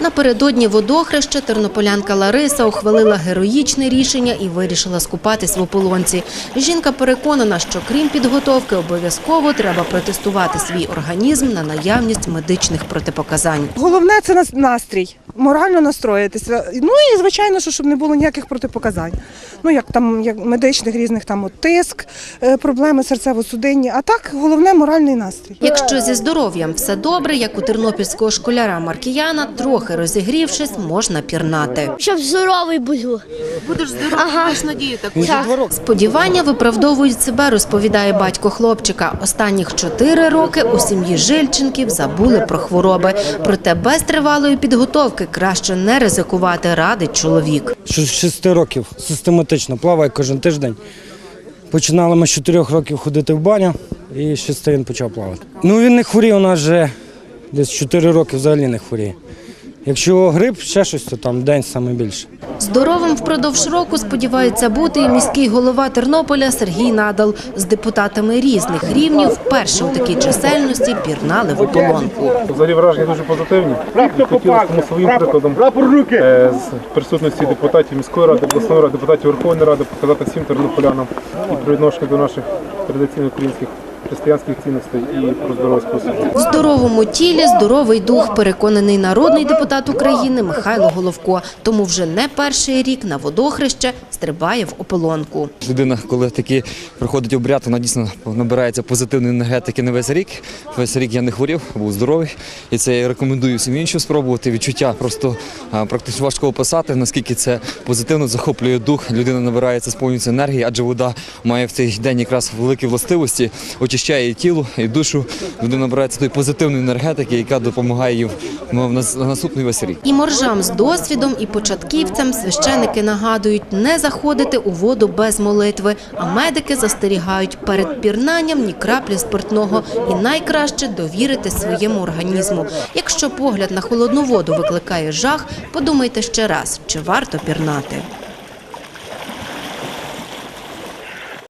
Напередодні водохреща тернополянка Лариса ухвалила героїчне рішення і вирішила скупатись в ополонці. Жінка переконана, що крім підготовки, обов'язково треба протестувати свій організм на наявність медичних протипоказань. Головне це настрій, морально настроїтися. Ну і звичайно, що щоб не було ніяких протипоказань. Ну як там як медичних різних там от тиск, е, проблеми серцево-судинні. А так головне моральний настрій. Якщо зі здоров'ям все добре, як у тернопільського школяра Маркіяна, трохи розігрівшись, можна пірнати. Щоб здоровий був. Будеш здоровий, Ага. надію таку. Так. Сподівання виправдовують себе, розповідає батько хлопчика. Останніх чотири роки у сім'ї Жильченків забули про хвороби. Проте без тривалої підготовки краще не ризикувати, радить чоловік. З шести років систематично плаваю кожен тиждень. Починали ми з чотирьох років ходити в баню і з шести він почав плавати. Ну він не хворіє, у нас вже десь чотири роки взагалі не хворіє. Якщо грип, ще щось, то там день саме більше. Здоровим впродовж року сподівається бути і міський голова Тернополя Сергій Надал. З депутатами різних рівнів вперше у такій чисельності пірнали в ополонку. Взагалі враження дуже позитивні. Хотілося тому своїм прикладом е, з присутності депутатів міської ради, обласної ради, депутатів Верховної Ради показати всім тернополянам і про до наших традиційних українських християнських цінностей і про здоровий спосіб. В здоровому тілі здоровий дух, переконаний народний депутат України Михайло Головко. Тому вже не перший рік на водохреще стрибає в ополонку. Людина, коли таки проходить обряд, вона дійсно набирається позитивної енергетики на весь рік. Весь рік я не хворів, був здоровий. І це я рекомендую всім іншим спробувати. Відчуття просто практично важко описати, наскільки це позитивно захоплює дух. Людина набирається, сповнюється енергії, адже вода має в цей день якраз великі властивості, очищає тіло, і душу. Людина набирається тої позитивної енергетики, яка допомагає їй в- на наступний весь рік. І моржам з досвідом, і початківцям священики нагадують не заходити у воду без молитви, а медики застерігають перед пірнанням ні краплі спиртного і найкраще довірити своєму організму. Якщо погляд на холодну воду викликає жах, подумайте ще раз, чи варто пірнати.